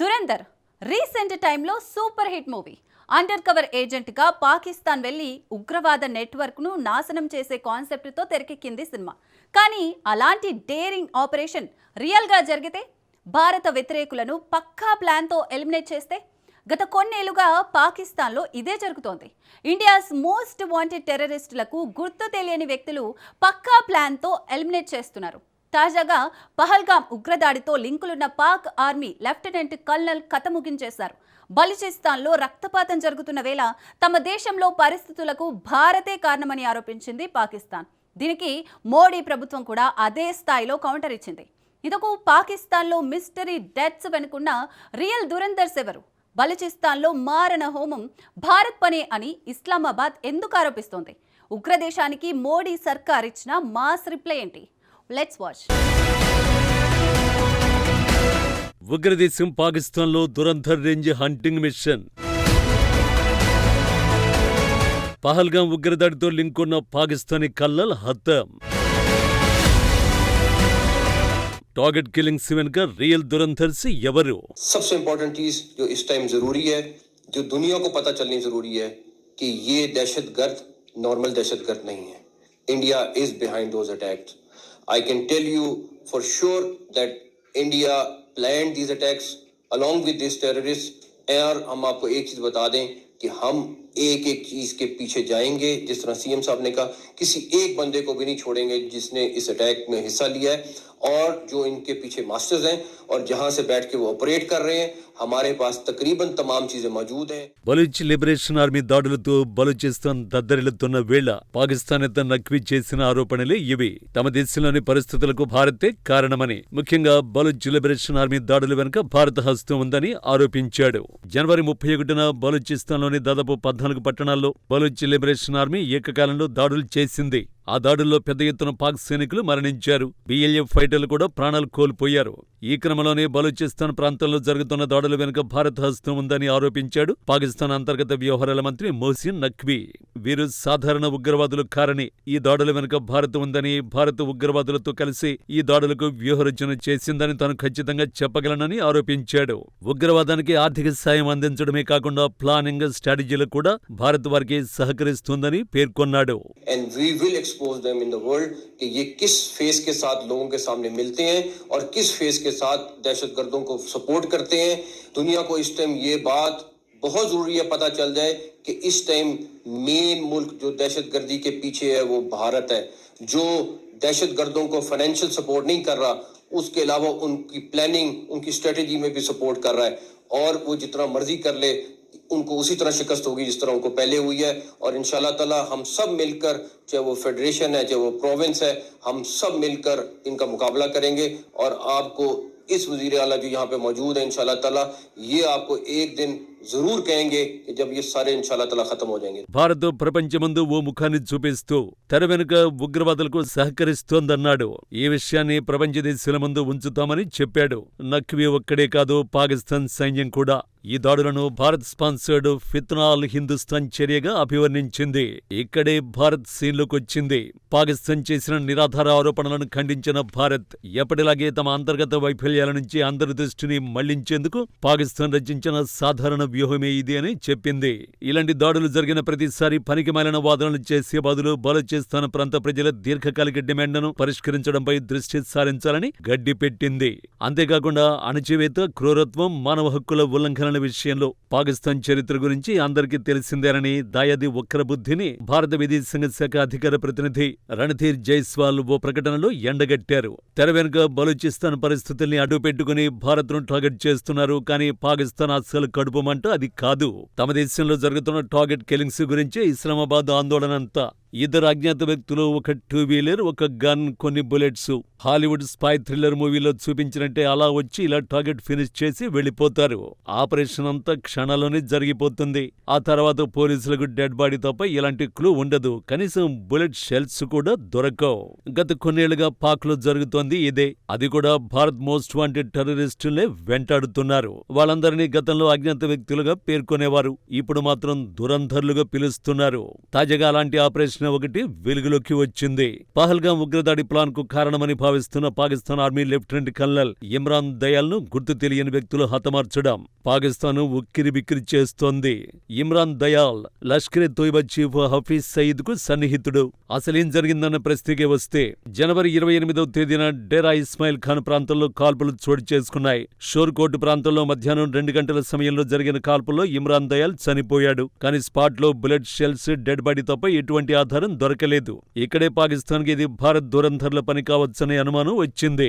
Dhurandhar recent టైంలో super hit movie. Undercover ఏజెంట్గా పాకిస్తాన్ వెళ్ళి ఉగ్రవాద నెట్వర్క్ను నాశనం చేసే కాన్సెప్ట్తో తెరకెక్కింది సినిమా. కానీ అలాంటి డేరింగ్ ఆపరేషన్ రియల్గా జరిగితే భారత వ్యతిరేకులను పక్కా ప్లాన్తో ఎలిమినేట్ చేస్తే గత కొన్నేళ్ళుగా పాకిస్తాన్లో ఇదే జరుగుతోంది. ఇండియాస్ మోస్ట్ వాంటెడ్ టెర్రరిస్టులకు గుర్తు తెలియని వ్యక్తులు పక్కా ప్లాన్తో ఎలిమినేట్ చేస్తున్నారు. తాజాగా పహల్గాం ఉగ్రదాడితో లింకులున్న పాక్ ఆర్మీ లెఫ్టినెంట్ కల్నల్ కథ ముగించేశారు. బలుచిస్తాన్లో రక్తపాతం జరుగుతున్న వేళ తమ దేశంలో పరిస్థితులకు భారతే కారణమని ఆరోపించింది పాకిస్తాన్. దీనికి మోడీ ప్రభుత్వం కూడా అదే స్థాయిలో కౌంటర్ ఇచ్చింది. ఇదకు పాకిస్తాన్లో మిస్టరీ డెత్స్ వెనుకున్న రియల్ దురందర్స్ ఎవరు? బలిచిస్తాన్లో మారణ హోమం భారత్ పనే అని ఇస్లామాబాద్ ఎందుకు ఆరోపిస్తోంది? ఉగ్రదేశానికి మోడీ సర్కార్ ఇచ్చిన మాస్ రిప్లై ఏంటి? లెట్స్ వాచ్ ఉగ్రదేశం పాకిస్తాన్లో Dhurandhar range hunting mission Pahalgam ఉగ్రదాడితో link ఉన్న పాకిస్తానీ కల్లల్ హత్యం టార్గెట్ కిల్లింగ్స్ వెనుక రియల్ దురంధర్స్ ఎవరు सबसे इम्पोर्टेंट चीज जो इस टाइम जरूरी है जो दुनिया को पता चलनी जरूरी है कि ये दहशतगर्द नॉर्मल दहशतगर्द नहीं है India is behind those attacks I can tell you for sure that India plan these attacks along with this terrorist और हम आपको एक चीज बता दें कि हम एक एक चीज के पीछे जाएंगे जिस तरह सीएम साहब ने कहा किसी एक बंदे को भी नहीं छोड़ेंगे जिसने इस अटैक में हिस्सा लिया है और जो इनके पीछे मास्टर्स हैं और जहां से बैठ के वो ऑपरेट कर रहे हैं हमारे पास तकरीबन तमाम चीजें मौजूद हैं బలూచ్ లిబరేషన్ ఆర్మీ దాడులతో బలూచిస్తాన్ దద్దరిల్లుతున్న వేళ పాకిస్తాన్ నేత నక్వీ చేసిన ఆరోపణలే ఇవి తమ దేశంలోని పరిస్థితులకు భారతే కారణమని ముఖ్యంగా బలూచ్ లిబరేషన్ ఆర్మీ దాడుల వెనుక భారత హస్తం ఉందని ఆరోపించాడు జనవరి ముప్పై ఒకటిన బలూచిస్తాన్లోని దాదాపు పద్నాలుగు పట్టణాల్లో బలూచ్ లిబరేషన్ ఆర్మీ ఏకకాలంలో దాడులు చేసింది. ఆ దాడుల్లో పెద్ద ఎత్తున పాక్ సైనికులు మరణించారు. బీఎల్ఎఫ్ ఫైటర్లు కూడా ప్రాణాలు కోల్పోయారు. ఈ క్రమంలోనే బలూచిస్తాన్ ప్రాంతంలో జరుగుతున్న దాడుల వెనుక భారత్ హస్తం ఉందని ఆరోపించాడు పాకిస్తాన్ అంతర్గత వ్యవహారాల మంత్రి మోసిన్ నఖ్వీ. వీరు సాధారణ ఉగ్రవాదులు కారని ఈ దాడుల వెనుక భారత్ ఉందని భారత ఉగ్రవాదులతో కలిసి ఈ దాడులకు వ్యూహరచన చేసిందని తాను ఖచ్చితంగా చెప్పగలనని ఆరోపించాడు. ఉగ్రవాదానికి ఆర్థిక సాయం అందించడమే కాకుండా ప్లానింగ్ స్ట్రాటజీలు కూడా భారత్ వారికి సహకరిస్తుందని పేర్కొన్నాడు. Expose them in the world कि ये किस फेस के साथ लोगों के सामने मिलते हैं और किस फेस के साथ दहशतगर्दों को सपोर्ट करते हैं। दुनिया को इस टाइम ये बात बहुत ज़रूरी है पता चल जाए कि इस टाइम मेन मुल्क जो दहशतगर्दी के पीछे है वो भारत है। जो दहशत गर्दों को फाइनेंशियल सपोर्ट नहीं कर रहा, उसके अलावा उनकी प्लानिंग उनकी स्ट्रेटेजी में भी सपोर्ट कर रहा है। और वो जितना मर्ज़ी कर ले उनको उसी तरह शिकस्त होगी जिस तरह उनको पहले हुई है। और इन ताला हम सब मिलकर, चाहे वो फेडरेशन है, चाहे वो प्रोविंस है, हम सब मिलकर इनका मुकाबला करेंगे। और आपको इस वज़ीर अला जो यहाँ पे मौजूद है इन ताला, ये आपको एक दिन జరూర్ భారత్ ప్రపంచమందు ఓ ముఖాన్ని చూపిస్తూ తెర వెనుక ఉగ్రవాదులకు సహకరిస్తోందన్నాడు ఈ విషయాన్ని ప్రపంచ దేశాల ముందు ఉంచుతామని చెప్పాడు నక్వి ఒక్కడే కాదు పాకిస్తాన్ సైన్యం కూడా ఈ దాడులను భారత్ స్పాన్సర్డ్ ఫిత్నాల్ హిందుస్థాన్ చర్యగా అభివర్ణించింది ఇక్కడే భారత్ సీన్లోకి వచ్చింది పాకిస్తాన్ చేసిన నిరాధార ఆరోపణలను ఖండించిన భారత్ ఎప్పటిలాగే తమ అంతర్గత వైఫల్యాల నుంచి అందరి దృష్టిని మళ్ళించేందుకు పాకిస్తాన్ రచించిన సాధారణ వ్యూహమే ఇది అని చెప్పింది. ఇలాంటి దాడులు జరిగిన ప్రతిసారి పనికిమాలిన వాదనలు చేసే బదులు బలోచిస్తాన్ ప్రాంత ప్రజల దీర్ఘకాలిక డిమాండ్ను పరిష్కరించడంపై దృష్టి సారించాలని గడ్డి పెట్టింది అంతేకాకుండా అణచివేత క్రూరత్వం మానవ హక్కుల ఉల్లంఘనల విషయంలో పాకిస్తాన్ చరిత్ర గురించి అందరికీ తెలిసిందేనని దాయాది వక్ర బుద్ధిని భారత విదేశాంగ శాఖ అధికార ప్రతినిధి రణధీర్ జైస్వాల్ ఓ ప్రకటనలో ఎండగట్టారు. తెర వెనుక బలూచిస్తాన్ పరిస్థితుల్ని అడ్డుపెట్టుకుని భారత్ను టార్గెట్ చేస్తున్నారు కానీ పాకిస్తాన్ అస్సలు కడుపుమంట అది కాదు. తమ దేశంలో జరుగుతున్న టార్గెట్ కిల్లింగ్స్ గురించే ఇస్లామాబాద్ ఆందోళన అంతా ఇద్దరు అజ్ఞాత వ్యక్తులు ఒక టూ వీలర్ ఒక గన్ కొన్ని బుల్లెట్స్ హాలీవుడ్ స్పై థ్రిల్లర్ మూవీలో చూపించినట్టే అలా వచ్చి ఇలా టార్గెట్ ఫినిష్ చేసి వెళ్ళిపోతారు. ఆపరేషన్ అంతా క్షణాల్లోనే జరిగిపోతుంది. ఆ తర్వాత పోలీసులకు డెడ్ బాడీ తప్ప ఇలాంటి క్లూ ఉండదు. కనీసం బుల్లెట్ షెల్స్ కూడా దొరకవు. గత కొన్నేళ్ళుగా పాక్లో జరుగుతోంది ఇదే. అది కూడా భారత్ మోస్ట్ వాంటెడ్ టెర్రరిస్టులే వెంటాడుతున్నారు. వాళ్ళందరినీ గతంలో అజ్ఞాత వ్యక్తులుగా పేర్కొనేవారు. ఇప్పుడు మాత్రం దురంధర్లుగా పిలుస్తున్నారు. తాజాగా అలాంటి ఆపరేషన్ ప్రశ్న ఒకటి వెలుగులోకి వచ్చింది. పహల్గాం ఉగ్రదాడి ప్లాన్కు కారణమని భావిస్తున్న Pakistan army lieutenant colonel Imran దయాల్ను గుర్తు తెలియని వ్యక్తులు హతమార్చడం పాకిస్తాన్ ఉక్కిరి బిక్కిరి చేస్తోంది. ఇమ్రాన్ దయాల్ లష్కరే తోయిబా చీఫ్ హఫీజ్ సయీద్కు సన్నిహితుడు. అసలేం జరిగిందన్న ప్రశ్నకే వస్తే జనవరి ఇరవై ఎనిమిదవ తేదీన డేరా ఇస్మాయిల్ ఖాన్ ప్రాంతంలో కాల్పులు చోటు చేసుకున్నాయి. షోర్కోట్ ప్రాంతంలో మధ్యాహ్నం రెండు గంటల సమయంలో జరిగిన కాల్పుల్లో ఇమ్రాన్ దయాల్ చనిపోయాడు. కానీ స్పాట్లో బుల్లెట్ షెల్స్ డెడ్ బాడీ తప్ప ఎటువంటి సమాధానం దొరకలేదు. ఇక్కడే పాకిస్తాన్కి ఇది భారత్ దురంధర్ల పని కావచ్చనే అనుమానం వచ్చింది.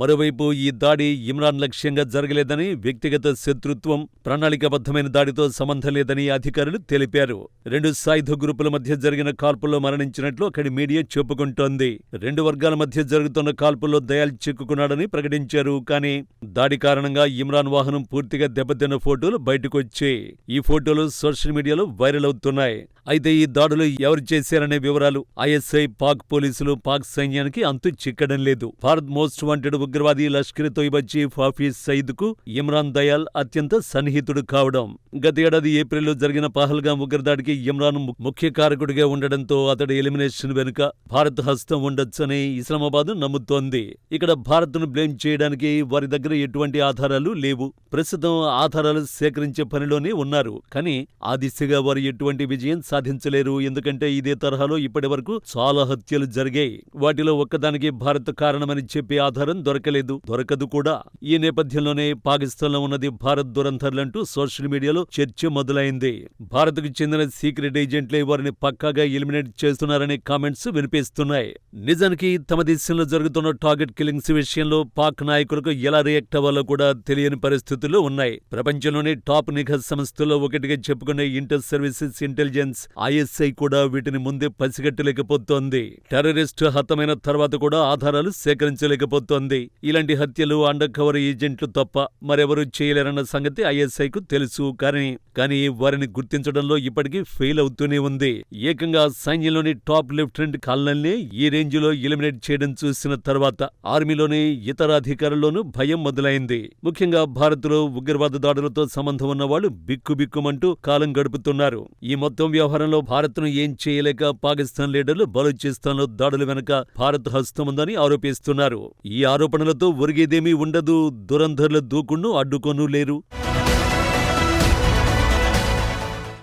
మరోవైపు ఈ దాడి ఇమ్రాన్ లక్ష్యంగా జరగలేదని వ్యక్తిగత శత్రుత్వం ప్రణాళికాబద్ధమైన దాడితో సంబంధం లేదని అధికారులు తెలిపారు. రెండు సాయుధ గ్రూపుల మధ్య జరిగిన కాల్పుల్లో మరణించినట్లు అక్కడి మీడియా చెప్పుకుంటోంది. రెండు వర్గాల మధ్య జరుగుతున్న కాల్పుల్లో దయాల్ చిక్కుకున్నాడని ప్రకటించారు. కానీ దాడి కారణంగా ఇమ్రాన్ వాహనం పూర్తిగా దెబ్బతిన్న ఫోటోలు బయటకొచ్చాయి. ఈ ఫోటోలు సోషల్ మీడియాలో వైరల్ అవుతున్నాయి. అయితే ఈ దాడులు ఎవరు చేశారనే వివరాలు ఐఎస్ఐ పాక్ పోలీసులు పాక్ సైన్యానికి అంతు చిక్కడం లేదు. భారత్ మోస్ట్ వాంటెడ్ ఉగ్రవాది లష్కర్ తోయిబా చీఫ్ హాఫీజ్ సయీద్కు ఇమ్రాన్ దయాల్ అత్యంత సన్నిహితుడు కావడం. గత ఏడాది ఏప్రిల్లో జరిగిన పహల్గాం ఉగ్రదాడికి ఇమ్రాన్ ముఖ్య కారకుడిగా ఉండడంతో అతడి ఎలిమినేషన్ వెనుక భారత్ హస్తం ఉండొచ్చని ఇస్లామాబాద్ నమ్ముతోంది. ఇక్కడ భారత్ను బ్లేమ్ చేయడానికి వారి దగ్గర ఎటువంటి ఆధారాలు లేవు. ప్రస్తుతం ఆధారాలు సేకరించే పనిలోనే ఉన్నారు. కానీ ఆ దిశగా వారు ఎటువంటి విజయం సాధించలేరు. ఎందుకంటే ఇదే తరహాలో ఇప్పటి వరకు చాలా హత్యలు జరిగాయి. వాటిలో ఒక్కదానికి భారత్ కారణమని చెప్పే ఆధారం దొరకలేదు. దొరకదు కూడా. ఈ నేపథ్యంలోనే పాకిస్తాన్లో ఉన్నది భారత్ దురంధర్లంటూ సోషల్ మీడియాలో చర్చ మొదలైంది. భారత్కు చెందిన సీక్రెట్ ఏజెంట్లే వారిని పక్కాగా ఎలిమినేట్ చేస్తున్నారనే కామెంట్స్ వినిపిస్తున్నాయి. నిజానికి తమ దేశంలో జరుగుతున్న టార్గెట్ కిల్లింగ్స్ విషయంలో పాక్ నాయకులకు ఎలా రియాక్ట్ అవ్వాలో కూడా తెలియని పరిస్థితులు ఉన్నాయి. ప్రపంచంలోనే టాప్ నిఘా సంస్థల్లో ఒకటిగా చెప్పుకునే ఇంటర్ సర్వీసెస్ ఇంటెలిజెన్స్ ఐఎస్ఐ కూడా వీటిని ముందే పసిగట్టలేకపోతోంది. టెర్రరిస్ట్ హతమైన తర్వాత కూడా ఆధారాలు సేకరించలేకపోతోంది. ఇలాంటి హత్యలు అండర్ కవర్ ఏజెంట్లు తప్ప మరెవరూ చేయలేరన్న సంగతి ఐఎస్ఐకు తెలుసు కానీ కానీ వారిని గుర్తించడంలో ఇప్పటికీ ఫెయిల్ అవుతూనే ఉంది. ఏకంగా సైన్యంలోని టాప్ లెఫ్టినెంట్ కల్నల్ని ఈ రేంజ్లో ఎలిమినేట్ చేయడం చూసిన తర్వాత ఆర్మీలోని ఇతర అధికారుల్లోనూ భయం మొదలైంది. ముఖ్యంగా భారత్లో ఉగ్రవాద దాడులతో సంబంధం ఉన్నవాళ్ళు బిక్కుబిక్కుమంటూ కాలం గడుపుతున్నారు. ఈ మొత్తం వ్యవహారంలో భారత్ను ఏం చేయలేక పాకిస్తాన్ లీడర్లు బలూచిస్తాన్లో దాడుల వెనుక భారత్ హస్తముందని ఆరోపిస్తున్నారు. ఈ ఆరోపణలతో ఒరిగేదేమీ ఉండదు దురంధర్ల దూకుణ్ణు అడ్డుకోనూ లేరు